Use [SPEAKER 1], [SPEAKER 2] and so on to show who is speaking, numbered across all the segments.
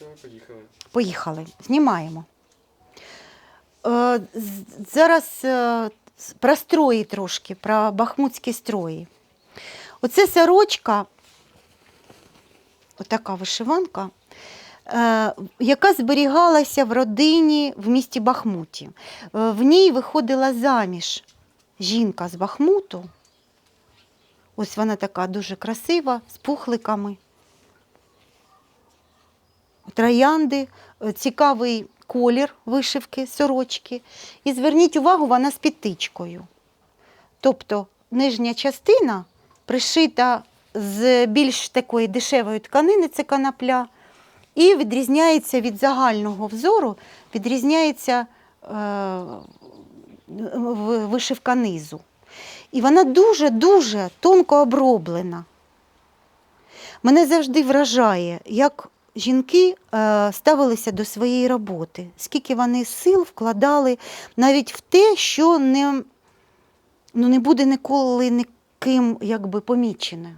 [SPEAKER 1] Все, поїхали.
[SPEAKER 2] Поїхали, знімаємо. Е, зараз е, про строї трошки, про бахмутські строї. Оце сорочка, отака вишиванка, е, яка зберігалася в родині в місті Бахмуті. Е, в ній виходила заміж жінка з Бахмуту. Ось вона така дуже красива, з пухликами троянди, е, цікавий колір вишивки, сорочки. І зверніть увагу, вона з підтичкою. Тобто нижня частина пришита з більш такої дешевої тканини, це канапля, і відрізняється від загального взору, відрізняється е, вишивка низу. І вона дуже-дуже тонко оброблена. Мене завжди вражає, як жінки е, ставилися до своєї роботи, скільки вони сил вкладали навіть в те, що не, ну, не буде ніколи ніким якби, помічене.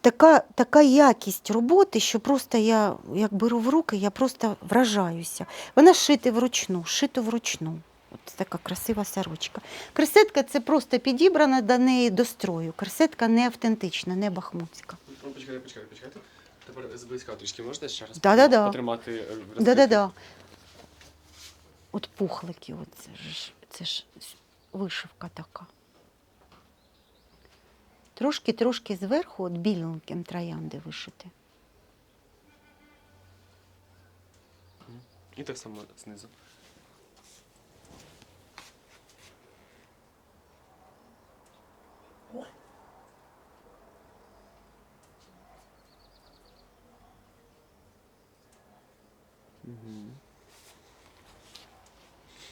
[SPEAKER 2] Така, така якість роботи, що просто я як беру в руки, я просто вражаюся. Вона шити вручну, шито вручну. От така красива сорочка. Кресетка це просто підібрана до неї до строю. Кресетка не автентична, не бахмутська.
[SPEAKER 1] Почекайте, почекайте, почекайте. Тепер зблизька трішки можна ще раз
[SPEAKER 2] Да-да-да.
[SPEAKER 1] потримати е, розкрити?
[SPEAKER 2] Да-да-да. От пухлики, от це ж, це ж вишивка така. Трошки-трошки зверху от біленьким троянди вишити.
[SPEAKER 1] І так само знизу.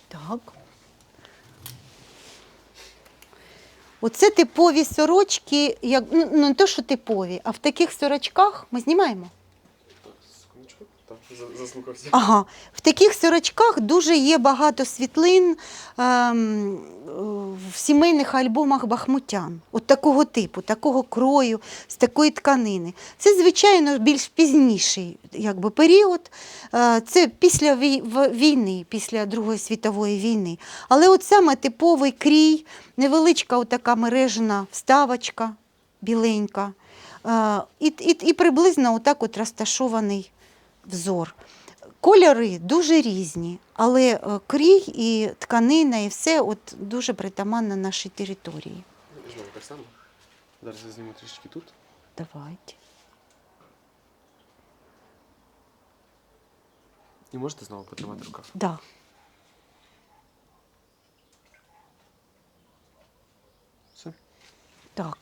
[SPEAKER 2] Так. Оце типові сорочки, як, ну, не то, що типові, а в таких сорочках ми знімаємо.
[SPEAKER 1] Заслухався.
[SPEAKER 2] Ага, в таких сорочках дуже є багато світлин ем, в сімейних альбомах бахмутян. От такого типу, такого крою, з такої тканини. Це, звичайно, більш пізніший якби, період. Е, Це після війни, після Другої світової війни. Але от саме типовий крій, невеличка така мережна вставочка біленька. Е, І, і, і приблизно отак от розташований взор. Кольори дуже різні, але е, крій і тканина, і все от дуже притаманно нашій території.
[SPEAKER 1] Знову так само. Зараз я зніму трішки тут.
[SPEAKER 2] Давайте.
[SPEAKER 1] І можете знову потримати в руках.
[SPEAKER 2] Да.
[SPEAKER 1] Все.
[SPEAKER 2] Так.